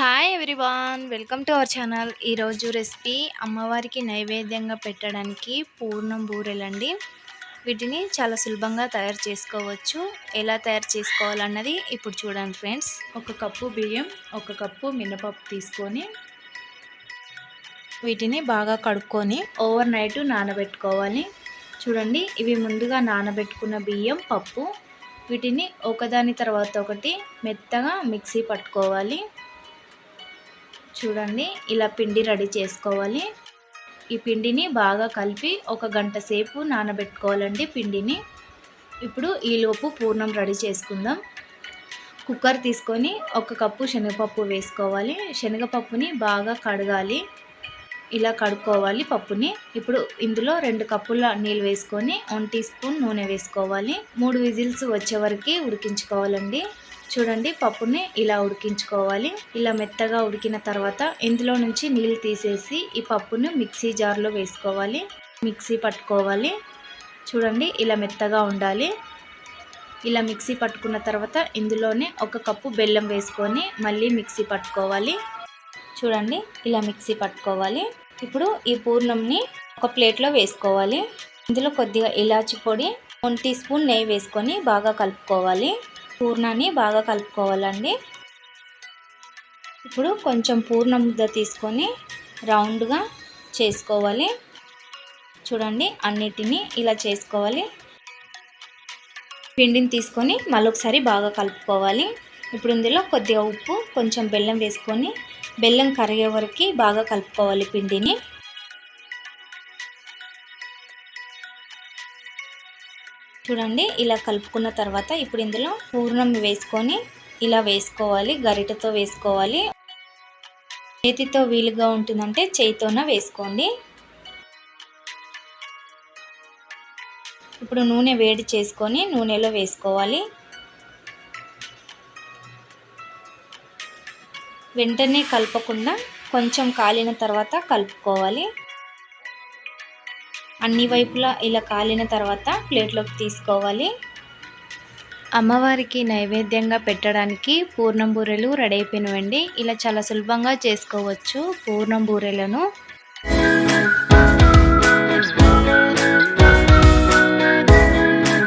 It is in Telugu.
Hi everyone welcome to our channel ఈరోజు రెసిపీ అమ్మవారికి నైవేద్యంగా పెట్టడానికి పూర్ణం బూరెలండి. వీటిని చాలా సులభంగా తయారు చేసుకోవచ్చు. ఎలా తయారు చేసుకోవాలన్నది ఇప్పుడు చూడండి ఫ్రెండ్స్ ఒక కప్పు బియ్యం ఒక కప్పు మినపప్పు తీసుకొని వీటిని బాగా కడుక్కొని ఓవర్ నైట్ నానబెట్టుకోవాలి. చూడండి ఇవి ముందుగా నానబెట్టుకున్న బియ్యం పప్పు వీటిని ఒకదాని తర్వాత ఒకటి మెత్తగా మిక్సీ పట్టుకోవాలి. చూడండి ఇలా పిండి రెడీ చేసుకోవాలి. ఈ పిండిని బాగా కలిపి ఒక గంట సేపు నానబెట్టుకోవాలండి పిండిని. ఇప్పుడు ఈలోపు పూర్ణం రెడీ చేసుకుందాం. కుక్కర్ తీసుకొని ఒక కప్పు శనగపప్పు వేసుకోవాలి. శనగపప్పుని బాగా కడగాలి. ఇలా కడుక్కోవాలి పప్పుని. ఇప్పుడు ఇందులో రెండు కప్పుల నీళ్ళు వేసుకొని వన్ టీ స్పూన్ నూనె వేసుకోవాలి. మూడు విజిల్స్ వచ్చే వరకు ఉడికించుకోవాలండి. చూడండి పప్పుని ఇలా ఉడికించుకోవాలి. ఇలా మెత్తగా ఉడికిన తర్వాత ఇందులో నుంచి నీళ్ళు తీసేసి ఈ పప్పును మిక్సీ జార్లో వేసుకోవాలి. మిక్సీ పట్టుకోవాలి. చూడండి ఇలా మెత్తగా ఉండాలి. ఇలా మిక్సీ పట్టుకున్న తర్వాత ఇందులోనే ఒక కప్పు బెల్లం వేసుకొని మళ్ళీ మిక్సీ పట్టుకోవాలి. చూడండి ఇలా మిక్సీ పట్టుకోవాలి. ఇప్పుడు ఈ పూర్ణంని ఒక ప్లేట్లో వేసుకోవాలి. ఇందులో కొద్దిగా ఇలాచి పొడి వన్ టీ స్పూన్ నెయ్యి వేసుకొని బాగా కలుపుకోవాలి. పూర్ణాన్ని బాగా కలుపుకోవాలండి. ఇప్పుడు కొంచెం పూర్ణ ముద్ద తీసుకొని రౌండ్గా చేసుకోవాలి. చూడండి అన్నిటినీ ఇలా చేసుకోవాలి. పిండిని తీసుకొని మళ్ళొకసారి బాగా కలుపుకోవాలి. ఇప్పుడు ఇందులో కొద్దిగా ఉప్పు కొంచెం బెల్లం వేసుకొని బెల్లం కరిగే వరకు బాగా కలుపుకోవాలి పిండిని. చూడండి ఇలా కలుపుకున్న తర్వాత ఇప్పుడు ఇందులో పూర్ణం వేసుకొని ఇలా వేసుకోవాలి గరిటతో వేసుకోవాలి. చేతితో వీలుగా ఉంటుందంటే చేతితోన వేసుకోండి. ఇప్పుడు నూనె వేడి చేసుకొని నూనెలో వేసుకోవాలి. వెంటనే కలపకుండా కొంచెం కాలిన తర్వాత కలుపుకోవాలి. అన్ని వైపులా ఇలా కాలిన తర్వాత ప్లేట్లోకి తీసుకోవాలి. అమ్మవారికి నైవేద్యంగా పెట్టడానికి పూర్ణం బూరెలు రెడీ అయిపోయినవండి. ఇలా చాలా సులభంగా చేసుకోవచ్చు పూర్ణం బూరెలను.